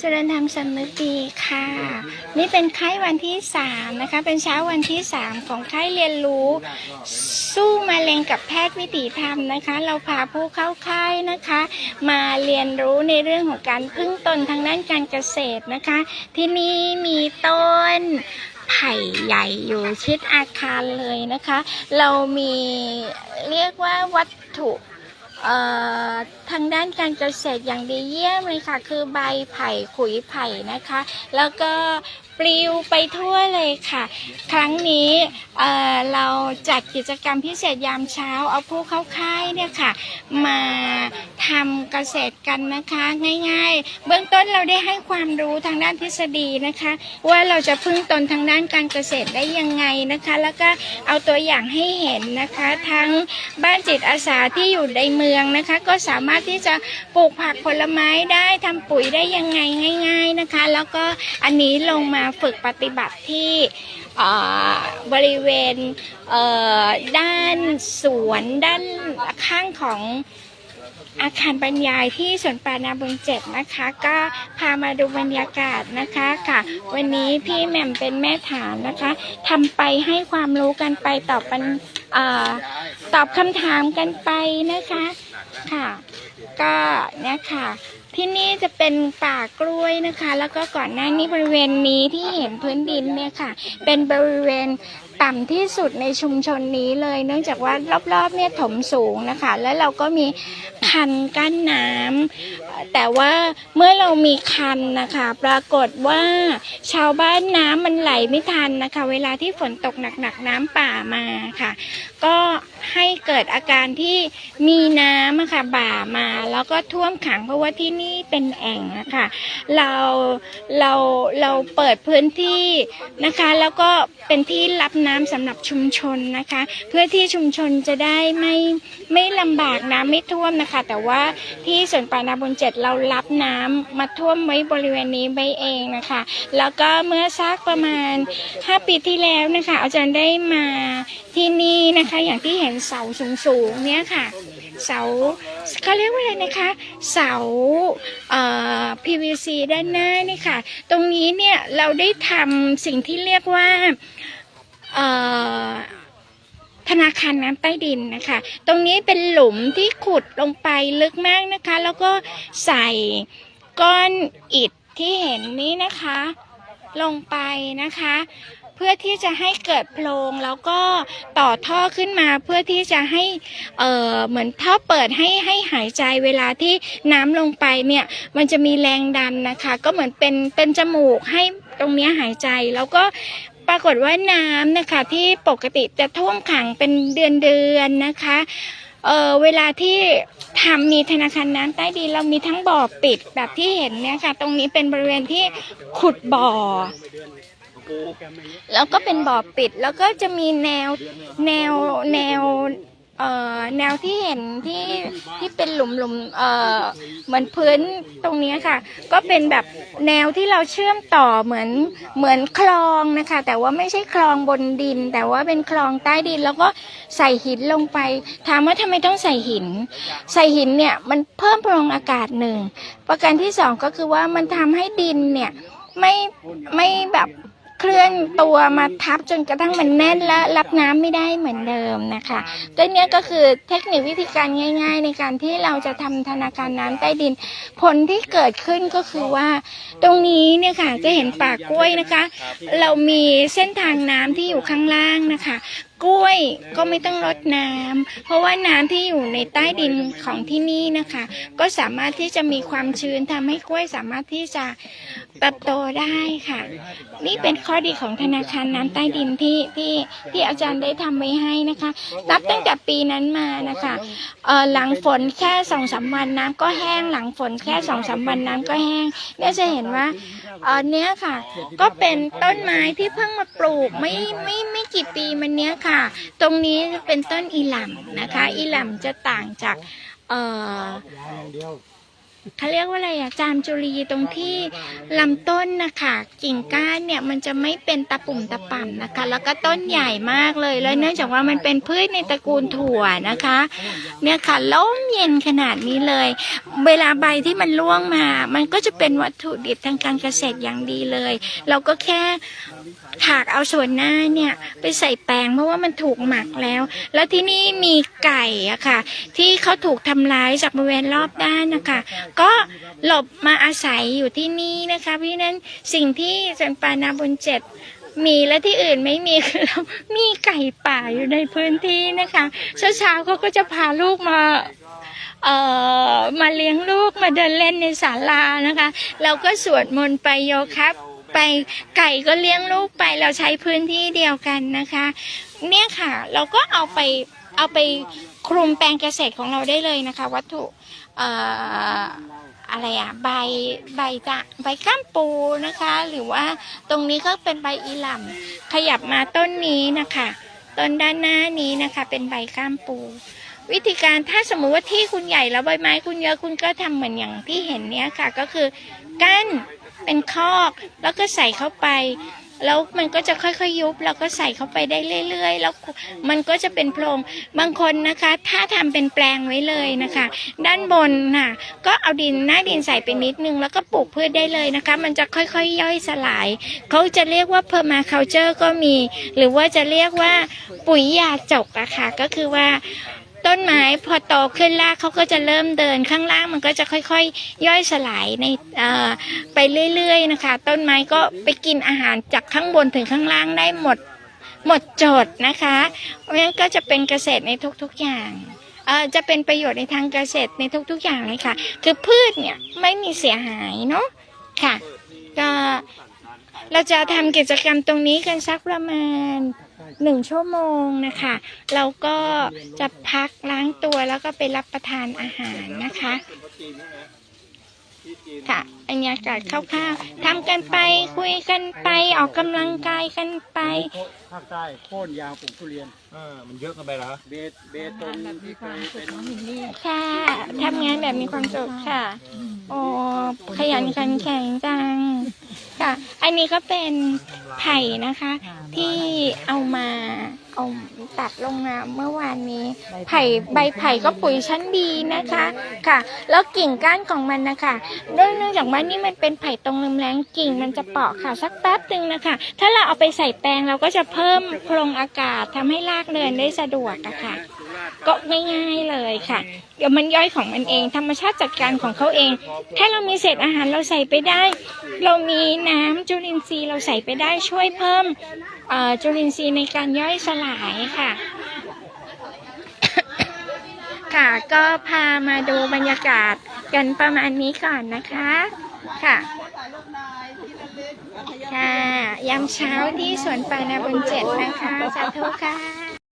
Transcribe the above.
เจริญธรรมสำนึกดีค่ะ นี่เป็นค่ายวันที่สามนะคะ เป็นเช้าวันที่สามของค่ายเรียนรู้ สู้มะเร็งกับแพทย์วิถีธรรมนะคะ เราพาผู้เข้าค่ายนะคะ มาเรียนรู้ในเรื่องของการพึ่งตนทางด้านการเกษตรนะคะ ที่นี่มีต้นไผ่ใหญ่อยู่ชิดอาคารเลยนะคะ เรามีเรียกว่าวัตถุ ทางด้านการเกษตรอย่างดีเยี่ยมเลยค่ะ คือใบไผ่ขุยไผ่นะคะ แล้วก็ปลิวไปทั่วเลยค่ะ ครั้งนี้เเราจัดกิจกรรมพิเศษยามเช้า เอาผู้เข้าค่ายเนี่ยค่ะ มาทำเกษตรกันนะคะ ง่าย ๆ เบื้องต้นเราได้ให้ความรู้ทางด้านทฤษฎีนะคะ ว่าเราจะพึ่งตนทางด้านการเกษตรได้ยังไงนะคะ แล้วก็เอาตัวอย่างให้เห็นนะคะ ทั้งบ้านจิตอาสาที่อยู่ในเมืองนะคะ ก็สามารถที่จะปลูกผักผลไม้ได้ทำปุ๋ยได้ยังไงง่าย ๆนะคะ แล้วก็อันนี้ลงมาฝึกปฏิบัติที่บริเวณเด้านสวนด้านข้างของอาคารบรรยายที่สวนป่านาบุญเจ็ดนะคะ ก็พามาดูบรรยากาศนะคะค่ะ วันนี้พี่แหม่มเป็นแม่ฐานนะคะทำไปให้ความรู้กันไปตอบปัญตอบคำถามกันไปนะคะค่ะ ก็เนี่ยค่ะ ที่นี่จะเป็นป่ากล้วยนะคะ แล้วก็ก่อนหน้านี้บริเวณนี้ที่เห็นพื้นดินเนี่ยค่ะ เป็นบริเวณต่ำที่สุดในชุมชนนี้เลย เนื่องจากว่ารอบๆเนี่ยถมสูงนะคะ แล้วเราก็มีคันกั้นน้ำแต่ว่าเมื่อเรามีคันนะคะ ปรากฏว่าชาวบ้านน้ำมันไหลไม่ทันนะคะ เวลาที่ฝนตกหนักๆน้ำป่ามาค่ะ ก็ให้เกิดอาการที่มีน้ำอะค่ะบ่ามา แล้วก็ท่วมขังเพราะว่าที่นี่เป็นแอ่งนะคะเราเราเราเปิดพื้นที่นะคะ แล้วก็เป็นที่รับน้ำสำหรับชุมชนนะคะ เพื่อที่ชุมชนจะได้ไม่ไม่ลำบากน้ำไม่ท่วมนะคะ แต่ว่าที่สวนป่านาบุญเจ็ดเรารับน้ำมาท่วมไว้บริเวณนี้ไว้เองนะคะ แล้วก็เมื่อสักประมาณ 5 ปีที่แล้วนะคะ อาจารย์ได้มาที่นี่นะคะ อย่างที่เห็นเสาสูงๆเนี่ยค่ะเสาเขาเรียกว่าอะไรนะคะ เสาเอ่อ PVC ด้านหน้านี่ค่ะ ตรงนี้เนี่ยเราได้ทำสิ่งที่เรียกว่า ธนาคารน้ำใต้ดินนะคะ ตรงนี้เป็นหลุมที่ขุดลงไปลึกมากนะคะ แล้วก็ใส่ก้อนอิฐที่เห็นนี้นะคะ ลงไปนะคะ เพื่อที่จะให้เกิดโพรงแล้วก็ต่อท่อขึ้นมาเพื่อที่จะให้เอ่อเหมือนท่อเปิดให้ให้หายใจเวลาที่น้ำลงไปเนี่ยมันจะมีแรงดันนะคะ ก็เหมือนเป็นเป็นจมูกให้ตรงเนี้ยหายใจแล้วก็ ปรากฏว่าน้ำนะคะ ที่ปกติจะท่วมขังเป็นเดือนเดือนนะคะเออเวลาที่ทำมีธนาคารน้ำใต้ดินเรามีทั้งบ่อปิดแบบที่เห็นเนี่ยค่ะ ตรงนี้เป็นบริเวณที่ขุดบ่อ แล้วก็เป็นบ่อปิดแล้วก็จะมีแนวแนวแนว เอ่อแนวที่เห็นที่ที่เป็นหลุมหลุมเอ่อเหมือนพื้นตรงนี้ค่ะ ก็เป็นแบบแนวที่เราเชื่อมต่อเหมือนเหมือนคลองนะคะ แต่ว่าไม่ใช่คลองบนดิน แต่ว่าเป็นคลองใต้ดิน แล้วก็ใส่หินลงไป ถามว่าทำไมต้องใส่หิน ใส่หินเนี่ยมันเพิ่มพลังอากาศหนึ่งประการที่สองก็คือว่ามันทำให้ดินเนี่ยไม่ไม่แบบ เคลื่อนตัวมาทับจนกระทั่งมันแน่นและรับน้ำไม่ได้เหมือนเดิมนะคะตัวเนี้ยก็คือเทคนิควิธีการง่าย ๆ ในการที่เราจะทำธนาคารน้ำใต้ดิน ผลที่เกิดขึ้นก็คือว่า ตรงนี้เนี่ยค่ะจะเห็นป่ากล้วยนะคะ เรามีเส้นทางน้ำที่อยู่ข้างล่างนะคะ กล้วยก็ไม่ต้องรดน้ำเพราะว่าน้ำที่อยู่ในใต้ดินของที่นี่นะคะ ก็สามารถที่จะมีความชื้นทำให้กล้วยสามารถที่จะเติบโตได้ค่ะ นี่เป็นข้อดีของธนาคารน้ำใต้ดินที่ที่ที่อาจารย์ได้ทำไว้ให้นะคะนับตั้งแต่ปีนั้นมานะคะเออหลังฝนแค่สองสามวันน้ำก็แห้งหลังฝนแค่สองสามวันน้ำก็แห้งเนี่ยจะเห็นว่าเออเนี้ยค่ะ ก็เป็นต้นไม้ที่เพิ่งมาปลูกไม่ไม่ไม่กี่ปีมันเนี้ยค่ะตรงนี้เป็นต้นอีหล่ำนะคะ อีหล่ำจะต่างจาก เอ่อเขาเรียกว่าอะไรอะจามจุรีตรงที่ลำต้นนะคะกิ่งก้านเนี่ยมันจะไม่เป็นตะปุ่มตะป่ำนะคะ แล้วก็ต้นใหญ่มากเลยแล้วเนื่องจากว่ามันเป็นพืชในตระกูลถั่วนะคะ เนี่ยค่ะล้มเย็นขนาดนี้เลย เวลาใบที่มันร่วงมา มันก็จะเป็นวัตถุดิบทางการเกษตรอย่างดีเลย เราก็แค่ ถากเอาส่วนหน้าเนี่ยไปใส่แปลงเพราะว่ามันถูกหมักแล้ว แล้วที่นี่มีไก่อะค่ะ ที่เขาถูกทำร้ายจากบริเวณรอบด้านนะคะ ก็หลบมาอาศัยอยู่ที่นี่นะคะเพราะฉะนั้นสิ่งที่จันปานาบุญเจ็ดมีและที่อื่นไม่มีคือเรามีไก่ป่าอยู่ในพื้นที่นะคะเช้าๆเขาก็จะพาลูกมาเอ่อมาเลี้ยงลูกมาเดินเล่นในศาลานะคะ เราก็สวดมนต์ไปโยคะ ไป ไก่ก็เลี้ยงลูกไปเราใช้พื้นที่เดียวกันนะคะ เนี่ยค่ะ เราก็เอาไปเอาไปคลุมแปลงเกษตรของเราได้เลยนะคะ วัตถุอะไรอะใบใบจะใบข้ามปูนะคะ หรือว่าตรงนี้ก็เป็นใบอีหล่ำขยับมาต้นนี้นะคะต้นด้านหน้านี้นะคะ เป็นใบข้ามปู วิธีการถ้าสมมุติว่าที่คุณใหญ่แล้วใบไม้คุณเยอะคุณก็ทำเหมือนอย่างที่เห็นเนี้ยค่ะ ก็คือกั้น เป็นคอกแล้วก็ใส่เข้าไป แล้วมันก็จะค่อยๆยุบแล้วก็ใส่เข้าไปได้เรื่อยๆ แล้วมันก็จะเป็นโพรงบางคนนะคะ ถ้าทำเป็นแปลงไว้เลยนะคะ ด้านบนน่ะ ก็เอาดินหน้าดินใส่ไปนิดนึง แล้วก็ปลูกพืชได้เลยนะคะ มันจะค่อยๆย่อยสลาย เขาจะเรียกว่า permaculture ก็มี หรือว่าจะเรียกว่าปุ๋ยยาจกอะค่ะก็คือว่า ต้นไม้พอโตขึ้นรากเขาก็จะเริ่มเดินข้างล่างมันก็จะค่อยๆย่อยสลายในไปเรื่อยๆนะคะ ต้นไม้ก็ไปกินอาหารจากข้างบนถึงข้างล่างได้หมดหมดโจทย์นะคะเพราะฉะนั้นก็จะเป็นเกษตรในทุกๆอย่างจะเป็นประโยชน์ในทางเกษตรในทุกๆอย่างเลยค่ะ คือพืชเนี่ยไม่มีเสียหายเนาะค่ะ ก็เราจะทำกิจกรรมตรงนี้กันสักประมาณ หนึ่งชั่วโมงนะคะเราก็จะพักล้างตัวแล้วก็ไปรับประทานอาหารนะคะค่ะบรรยากาศคร่าวๆทำกันไปคุยกันไปออกกำลังกายกันไป ภาคใต้โค่นยางปลูกทุเรียนเออมันเยอะเกันไปแล้วเบตเบตงที่เคยเป็นค่ะทำงานแบบมีความสุขค่ะ โอ้ขยันขันแข็งจัง ค่ะ อันนี้ก็เป็นไผ่นะคะ ที่เอามาเอาตัดลงมาเมื่อวานนี้ ไผ่ใบไผ่ก็ปุ๋ยชั้นดีนะคะค่ะ แล้วกิ่งก้านของมันนะคะด้วยเนื่องจากว่านี่มันเป็นไผ่ตรงลมแรงกิ่งมันจะเปาะค่ะสักแป๊บหนึ่งนะคะ ถ้าเราเอาไปใส่แปลงเราก็จะเพิ่มโพรงอากาศทำให้รากเดินได้สะดวกอะค่ะ ก็ง่ายๆเลยค่ะ เดี๋ยวมันย่อยของมันเอง ธรรมชาติจัดการของเขาเอง ถ้าเรามีเศษอาหารเราใส่ไปได้ เรามีน้ำจุลินทรีย์เราใส่ไปได้ช่วยเพิ่มเอ่อจุลินทรีย์ในการย่อยสลายค่ะ ค่ะก็พามาดูบรรยากาศกันประมาณนี้ก่อนนะคะ ค่ะค่ะยามเช้าที่สวนปานาบุญเจ็ดนะคะ สาธุค่ะ